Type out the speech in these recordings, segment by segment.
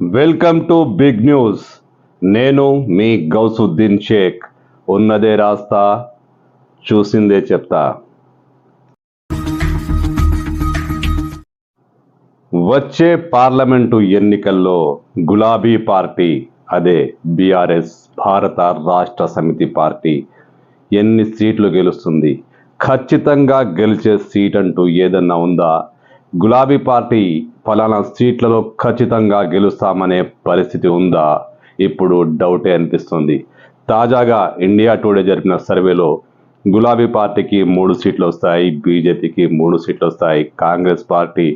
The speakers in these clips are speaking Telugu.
Welcome to big news. నేను మీ గౌసుద్దీన్ షేక్. ఉన్నదే రాస్తా చూసిందే చెప్తా. వచ్చే పార్లమెంటు ఎన్నికల్లో గులాబీ పార్టీ అదే బీఆర్ఎస్ భారత రాష్ట్ర సమితి పార్టీ ఎన్ని సీట్లు గెలుస్తుంది? ఖచ్చితంగా గెలిచే సీట్ అంటూ ఏదన్నా ఉందా? గులాబీ పార్టీ ఫలానా సీట్లలో ఖచ్చితంగా గెలుస్తామనే పరిస్థితి ఉందా? ఇప్పుడు డౌటే అనిపిస్తుంది. తాజాగా ఇండియా టుడే జరిపిన సర్వేలో గులాబీ పార్టీకి మూడు సీట్లు వస్తాయి బీజేపీకి మూడు సీట్లు వస్తాయి. కాంగ్రెస్ పార్టీ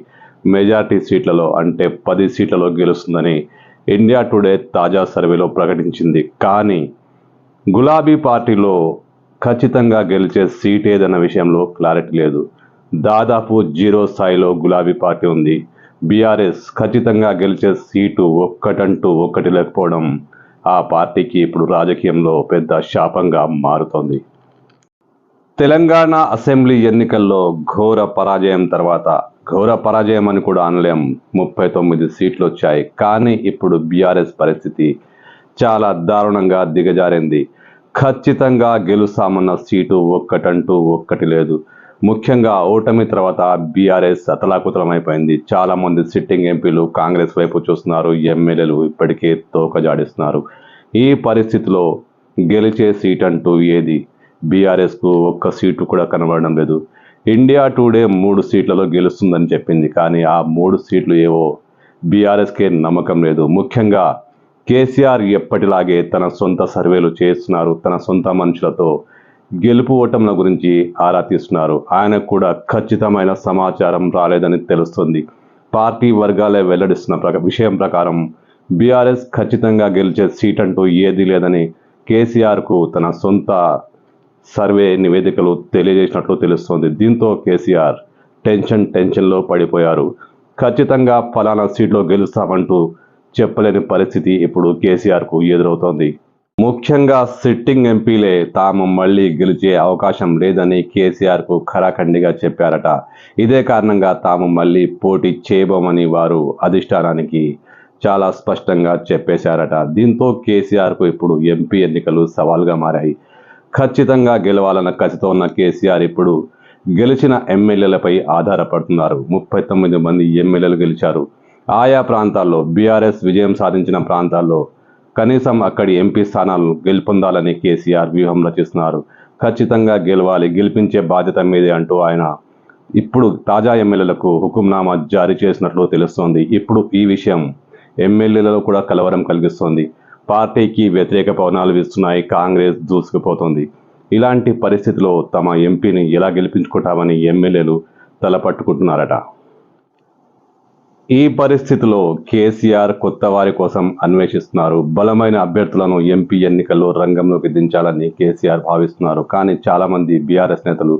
మెజార్టీ సీట్లలో అంటే పది సీట్లలో గెలుస్తుందని ఇండియా టుడే తాజా సర్వేలో ప్రకటించింది. కానీ గులాబీ పార్టీలో ఖచ్చితంగా గెలిచే సీట్ ఏదన్న విషయంలో క్లారిటీ లేదు. దాదాపు జీరో స్థాయిలో గులాబీ పార్టీ ఉంది. బీఆర్ఎస్ ఖచ్చితంగా గెలిచే సీటు ఒక్కటంటూ ఒక్కటి లేకపోవడం ఆ పార్టీకి ఇప్పుడు రాజకీయంలో పెద్ద శాపంగా మారుతోంది. తెలంగాణ అసెంబ్లీ ఎన్నికల్లో ఘోర పరాజయం తర్వాత ఘోర పరాజయం అని కూడా అనలేం. ముప్పై తొమ్మిది సీట్లు వచ్చాయి. కానీ ఇప్పుడు బీఆర్ఎస్ పరిస్థితి చాలా దారుణంగా దిగజారింది. ఖచ్చితంగా గెలుస్తామన్న సీటు ఒక్కటంటూ ఒక్కటి లేదు. ముఖ్యంగా ఓటమి తర్వాత బీఆర్ఎస్ అతలాకుతలమైపోయింది. చాలా మంది సిట్టింగ్ ఎంపీలు కాంగ్రెస్ వైపు చూస్తున్నారు. ఎమ్మెల్యేలు ఇప్పటికే తోకజాడిస్తున్నారు. ఈ పరిస్థితిలో గెలిచే సీట్ అంటూ ఏది? బీఆర్ఎస్కు ఒక్క సీటు కూడా కనబడడం లేదు. ఇండియా టుడే మూడు సీట్లలో గెలుస్తుందని చెప్పింది. కానీ ఆ మూడు సీట్లు ఏవో బీఆర్ఎస్కే నమ్మకం లేదు. ముఖ్యంగా కేసీఆర్ ఎప్పటిలాగే తన సొంత సర్వేలు చేస్తున్నారు. తన సొంత మనుషులతో గెలుపు ఓటముల గురించి ఆరా తీస్తున్నారు. ఆయనకు కూడా ఖచ్చితమైన సమాచారం రాలేదని తెలుస్తుంది. పార్టీ వర్గాలే వెల్లడిస్తున్న ప్రక విషయం ప్రకారం బీఆర్ఎస్ ఖచ్చితంగా గెలిచే సీట్ అంటూ ఏదీ లేదని కేసీఆర్కు తన సొంత సర్వే నివేదికలు తెలియజేసినట్లు తెలుస్తోంది. దీంతో కేసీఆర్ టెన్షన్ టెన్షన్లో పడిపోయారు. ఖచ్చితంగా ఫలానా సీట్లో గెలుస్తామంటూ చెప్పలేని పరిస్థితి ఇప్పుడు కేసీఆర్కు ఎదురవుతోంది. ముఖ్యంగా సిట్టింగ్ ఎంపీలే తాము మళ్ళీ గెలిచే అవకాశం లేదని కేసీఆర్కు ఖరాఖండిగా చెప్పారట. ఇదే కారణంగా తాము మళ్ళీ పోటీ చేయబోమని వారు అధిష్టానానికి చాలా స్పష్టంగా చెప్పేశారట. దీంతో కేసీఆర్కు ఇప్పుడు ఎంపీ ఎన్నికలు సవాల్గా మారాయి. ఖచ్చితంగా గెలవాలన్న కసితో ఉన్న కేసీఆర్ ఇప్పుడు గెలిచిన ఎమ్మెల్యేలపై ఆధారపడుతున్నారు. ముప్పై తొమ్మిది మంది ఎమ్మెల్యేలు గెలిచారు. ఆయా ప్రాంతాల్లో బీఆర్ఎస్ విజయం సాధించిన ప్రాంతాల్లో కనీసం అక్కడి ఎంపీ స్థానాలను గెలుపొందాలని కేసీఆర్ వ్యూహం రచిస్తున్నారు ఖచ్చితంగా గెలవాలి గెలిపించే బాధ్యత మీదే అంటూ ఆయన ఇప్పుడు తాజా ఎమ్మెల్యేలకు హుకుంనామా జారీ చేసినట్లు తెలుస్తోంది. ఇప్పుడు ఈ విషయం ఎమ్మెల్యేలలో కూడా కలవరం కలిగిస్తోంది. పార్టీకి వ్యతిరేక పవనాలు వీస్తున్నాయి కాంగ్రెస్ దూసుకుపోతుంది. ఇలాంటి పరిస్థితిలో తమ ఎంపీని ఎలా గెలిపించుకుంటామని ఎమ్మెల్యేలు తలపట్టుకుంటున్నారట. ఈ పరిస్థితిలో కేసీఆర్ కొత్త వారి కోసం అన్వేషిస్తున్నారు. బలమైన అభ్యర్థులను ఎంపీ ఎన్నికల్లో రంగంలోకి దించాలని కేసీఆర్ భావిస్తున్నారు. కానీ చాలామంది బీఆర్ఎస్ నేతలు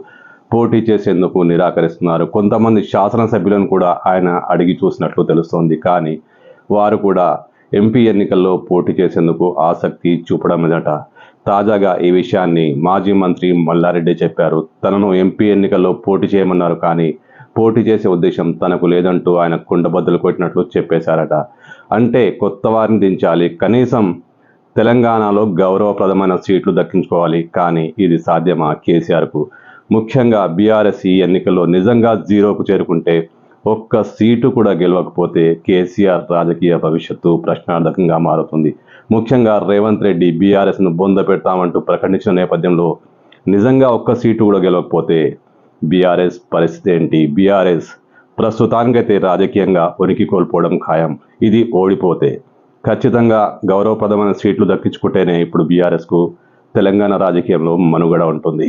పోటీ చేసేందుకు నిరాకరిస్తున్నారు. కొంతమంది శాసనసభ్యులను కూడా ఆయన అడిగి చూసినట్లు తెలుస్తోంది. కానీ వారు కూడా ఎంపీ ఎన్నికల్లో పోటీ చేసేందుకు ఆసక్తి చూపడం లేదట తాజాగా ఈ విషయాన్ని మాజీ మంత్రి మల్లారెడ్డి చెప్పారు. తనను ఎంపీ ఎన్నికల్లో పోటీ చేయమన్నారు. కానీ పోటీ చేసే ఉద్దేశం తనకు లేదంటూ ఆయన కుండబద్దలు కొట్టినట్లు చెప్పేశారట. అంటే కొత్త వారిని దించాలి. కనీసం తెలంగాణలో గౌరవప్రదమైన సీట్లు దక్కించుకోవాలి. కానీ ఇది సాధ్యమా కేసీఆర్కు? ముఖ్యంగా బీఆర్ఎస్ ఈ ఎన్నికల్లో నిజంగా జీరోకు చేరుకుంటే ఒక్క సీటు కూడా గెలవకపోతే కేసీఆర్ రాజకీయ భవిష్యత్తు ప్రశ్నార్థకంగా మారుతుంది. ముఖ్యంగా రేవంత్ రెడ్డి బీఆర్ఎస్ను బొంద పెడతామంటూ ప్రకటించిన నేపథ్యంలో నిజంగా ఒక్క సీటు కూడా గెలవకపోతే బీఆర్ఎస్ పరిస్థితి ఏంటి? బీఆర్ఎస్ ప్రస్తుతానికైతే రాజకీయంగా ఉనికి కోల్పోవడం ఖాయం. ఇది ఓడిపోతే ఖచ్చితంగా గౌరవప్రదమైన సీట్లు దక్కించుకుంటేనే ఇప్పుడు బీఆర్ఎస్కు తెలంగాణ రాజకీయంలో మనుగడ ఉంటుంది.